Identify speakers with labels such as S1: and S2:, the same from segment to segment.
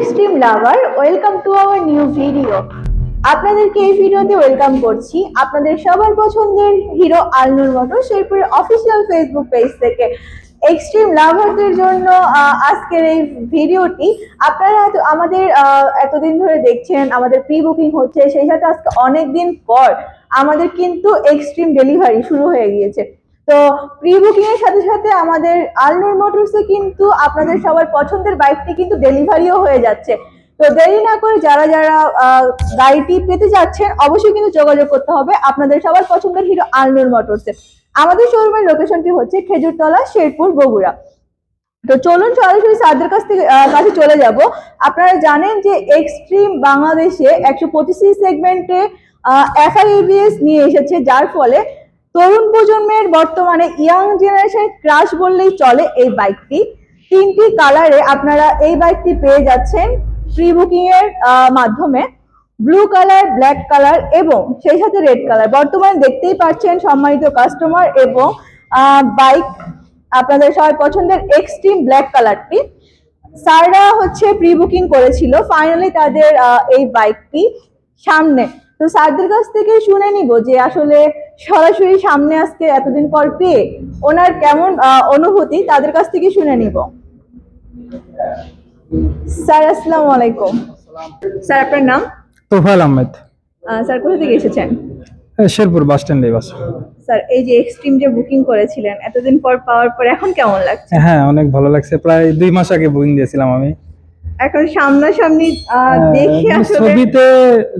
S1: Extreme lover welcome to our new video আপনাদেরকে এই ভিডিওতে ওয়েলকাম করছি আপনাদের সবার পছন্দের হিরো আলনুর মতো, শেরপুরের অফিসিয়াল ফেসবুক পেজ থেকে। এক্সট্রিম লাভারদের জন্য আজকের এই ভিডিওটি আপনারা হয়তো আমাদের এতদিন ধরে দেখছেন, আমাদের প্রি বুকিং হচ্ছে, সেই সাথে আজকে অনেক দিন পর আমাদের কিন্তু এক্সট্রিম ডেলিভারি শুরু হয়ে গিয়েছে। তো প্রি বুকিং এর সাথে সাথে আমাদের আলনুর মোটরসে কিন্তু আপনাদের সবার পছন্দের বাইকটি কিন্তু ডেলিভারিও হয়ে যাচ্ছে। তো দেরি না করে যারা যারা গাড়িটি পেতে যাচ্ছেন, অবশ্যই কিন্তু যোগাযোগ করতে হবে আপনাদের সবার পছন্দের হিরো আলনুর মোটরসে আমাদের শোরুমের লোকেশনটি হচ্ছে খেজুরতলা, শেরপুর, বগুড়া। তো চলুন সরাসরি স্যারদের কাছ থেকে কাছে চলে যাব। আপনারা জানেন যে এক্সট্রিম বাংলাদেশে একশো পঁচিশ সেগমেন্টে এফআইএবিএস নিয়ে এসেছে, যার ফলে তরুণ প্রজন্মের বর্তমানে ইয়াং জেনারেশন ক্রাশ বললেই চলে এই বাইকটি তিনটি কালারে আপনারা এই বাইকটি পেয়ে যাচ্ছেন প্রি বুকিং এর মাধ্যমে। ব্লু কালার ব্ল্যাক কালার এবং সেই সাথে রেড কালার বর্তমানে দেখতেই পাচ্ছেন সম্মানিত কাস্টমার এবং বাইক আপনাদের সবার পছন্দের এক্সট্রিম ব্ল্যাক কালারটি স্যাররা হচ্ছে প্রি বুকিং করেছিল ফাইনালি তাদের এই বাইকটি সামনে। তো স্যারদের কাছ থেকে শুনে নিব যে আসলে সরাসরি সামনে আজকে এতদিন পর পেয়ে ওনার কেমন অনুভূতি তাদের কাছ থেকে শুনে নিব। স্যার আসসালামু আলাইকুম। স্যার আপনার নাম?
S2: তোফাল আহমেদ।
S1: স্যার কোথা থেকে এসেছেন?
S2: শেরপুর বাস স্ট্যান্ডে বাস।
S1: স্যার এই যে এক্সট্রিম যে বুকিং করেছিলেন এতদিন পর পাওয়ার পর এখন কেমন লাগছে?
S2: হ্যাঁ অনেক ভালো লাগছে। প্রায় দুই মাস আগে বুকিং দিয়েছিলাম আমি।
S1: এখন সামনাসামনি আহ, দেখে
S2: মানে
S1: আসলে
S2: ছবিতে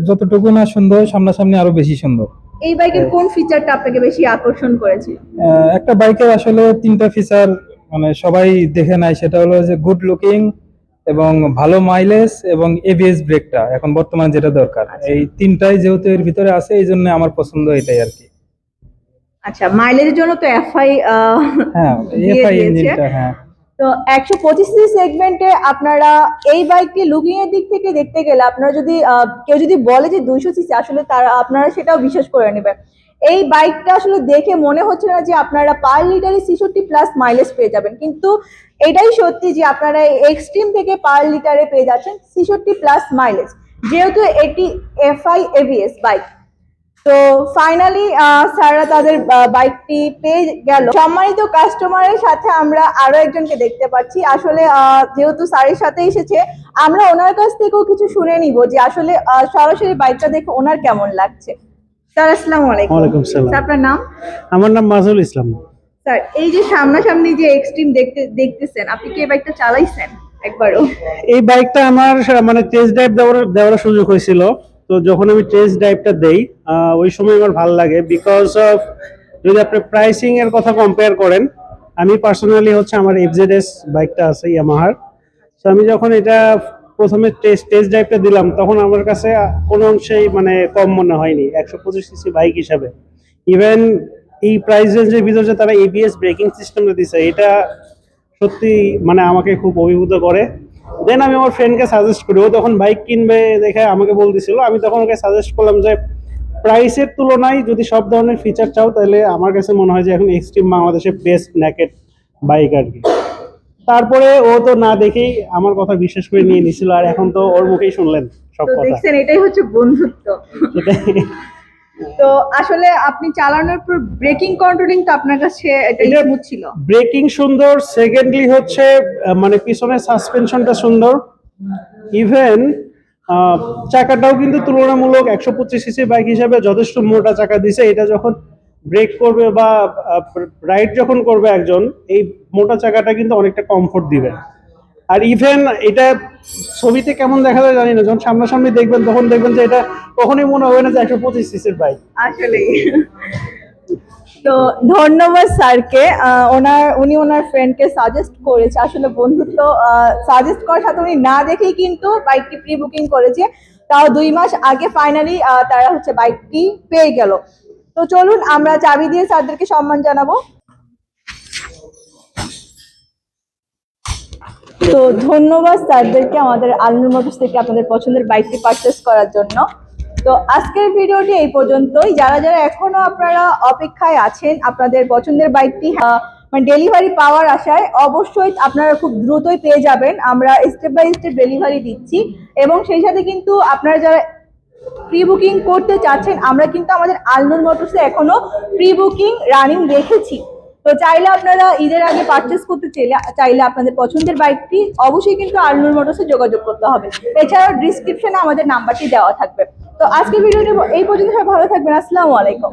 S2: যতটুকু না সুন্দর সামনাসামনি আরও বেশি সুন্দর।
S1: এই বাইকের কোন ফিচারটা আপনাকে বেশি আকর্ষণ করেছে?
S2: একটা বাইকের আসলে তিনটা ফিচার মানে সবাই দেখে নাই সেটা হলো যে গুড লুকিং এবং ভালো মাইলেজ এবং এবিএস ব্রেকটা এখন বর্তমানে যেটা দরকার। এই তিনটাই যেহেতু এর ভিতরে আছে এই জন্য আমার পছন্দ এটাই আর কি।
S1: আচ্ছা মাইলেজের জন্য তো এফআই
S2: হ্যাঁ এফআই ইঞ্জিনটা হ্যাঁ।
S1: তো একশো পঁচিশ সেগমেন্টে আপনারা এই বাইকটি লুকিং এর দিক থেকে দেখতে গেলে আপনারা যদি কেউ যদি বলে যে দুইশো সিসি আসলে তারা, আপনারা সেটাও বিশ্বাস করে নেবেন। এই বাইকটা আসলে দেখে মনে হচ্ছে না যে আপনারা পার লিটারে ছেষট্টি প্লাস মাইলেজ পেয়ে যাবেন। কিন্তু এটাই সত্যি যে আপনারা এক্সট্রিম থেকে পার লিটারে পেয়ে যাচ্ছেন ছেষট্টি প্লাস মাইলেজ যেহেতু এটি এফআই এভিএস বাইক তো ফাইনালি স্যাররা তাদের বাইকটি পেয়ে গেল। সম্মানিত কাস্টমারের সাথে আমরা আরও একজনকে দেখতে পাচ্ছি। আসলে যেহেতু স্যারের সাথে এসেছে আমরা ওনার কাছ থেকেও কিছু শুনে নিব যে আসলে সরাসরি বাইকটা দেখে ওনার কেমন লাগছে। স্যার আসসালামু আলাইকুম।
S3: ওয়ালাইকুম সালাম
S1: আপনার নাম?
S3: আমার নাম মাজুল ইসলাম।
S1: স্যার এই যে সামনাসামনি যে এক্সট্রিম দেখতে দেখতেছেন আপনি কি এই বাইকটা চালাইছেন? একবারও।
S3: এই বাইকটা আমার মানে টেস্ট ড্রাইভ দেওয়ার দেওয়ার সুযোগ হয়েছিল। তো যখন আমি টেস্ট ড্রাইভটা দেই ওই সময় আমার ভালো লাগে বিকজ অফ যদি আপনি প্রাইসিং এর কথা কম্পেয়ার করেন, আমি পার্সোনালি হচ্ছে আমার এফজেডএস বাইকটা আছে ইয়ামাহার তো আমি যখন এটা প্রথমে টেস্ট টেস্ট ড্রাইভটা দিলাম, তখন আমার কাছে কোনো অংশেই মানে কম মনে হয়নি, একশো পঁচিশ সিসি বাইক হিসাবে। ইভেন এই প্রাইস রেঞ্জের ভিতরে যে তারা এবিএস ব্রেকিং সিস্টেমটা দিছে, এটা সত্যি মানে আমাকে খুব অভিভূত করে। দেন আমি আমার ফ্রেন্ডকে সাজেস্ট করি। ও তখন বাইক কিনবে দেখে আমাকে বলতেছিল আমি তখন ওকে সাজেস্ট করলাম যে প্রাইসের তুলনায় যদি সব ধরনের ফিচার চাও তাহলে আমার কাছে মনে হয় যে এখন এক্সট্রিম বাংলাদেশের বেস্ট নেকেট বাইক আর কি। তারপরে ও তো না দেখেই আমার কথা বিশ্বাস করে নিয়ে নিছিল। আর এখন তো ওর মুখেই শুনলেন সব কথা।
S1: দেখছেন এটাই হচ্ছে বন্ধুত্ব। তো আসলে আপনি চালানোর পর ব্রেকিং কন্ট্রোলিং তো আপনার কাছে এটা ছিল।
S3: ব্রেকিং সুন্দর সেকেন্ডলি হচ্ছে মানে পিছনের সাসপেনশনটা সুন্দর। ইভেন চাকাটাও কিন্তু তুলনামূলক একশো পঁচিশ সিসি বাইক হিসাবে যথেষ্ট মোটা চাকা দিছে। এটা যখন ব্রেক করবে বা রাইড যখন করবে একজন এই মোটা চাকাটা কিন্তু অনেকটা কমফোর্ট দিবে। আর ইভেন এটা ছবিতে কেমন দেখা যায় জানি না, যখন সামনাসামনি দেখবেন, তখন দেখবেন যে এটা কখনোই মনে হবে না যে একশো পঁচিশ সিসির বাইক
S1: আসলে তো ধন্যবাদ স্যারকে ওনার, উনি ওনার ফ্রেন্ডকে সাজেস্ট করেছে। আসলে বন্ধুত্ব সাজেস্ট করার সাথে উনি না দেখেই কিন্তু বাইকটি প্রি বুকিং করেছে। তাও দুই মাস আগে ফাইনালি তারা হচ্ছে বাইকটি পেয়ে গেল। তো চলুন, আমরা চাবি দিয়ে স্যারদেরকে সম্মান জানাব। তো ধন্যবাদ স্যারদেরকে আমাদের আলনুর মোটরস থেকে আপনাদের পছন্দের বাইকটি পারচেস করার জন্য। তো আজকের ভিডিওটি এই পর্যন্তই। যারা যারা এখনও আপনারা অপেক্ষায় আছেন আপনাদের পছন্দের বাইকটি মানে ডেলিভারি পাওয়ার আশায় অবশ্যই আপনারা খুব দ্রুতই পেয়ে যাবেন। আমরা স্টেপ বাই স্টেপ ডেলিভারি দিচ্ছি এবং সেই সাথে কিন্তু আপনারা যারা প্রি বুকিং করতে চাচ্ছেন, আমরা কিন্তু আমাদের আলনুর মোটরসে এখনও প্রি বুকিং রানিং রেখেছি তো চাইলে আপনারা ঈদের আগে পারচেস করতে চাইলে চাইলে আপনাদের পছন্দের বাইকটি অবশ্যই কিন্তু আর্নুর মোটরসে যোগাযোগ করতে হবে। এছাড়াও ডিসক্রিপশনে আমাদের নাম্বারটি দেওয়া থাকবে। তো আজকের ভিডিওটি এই পর্যন্ত, সবাই ভালো থাকবেন। আসসালামু আলাইকুম।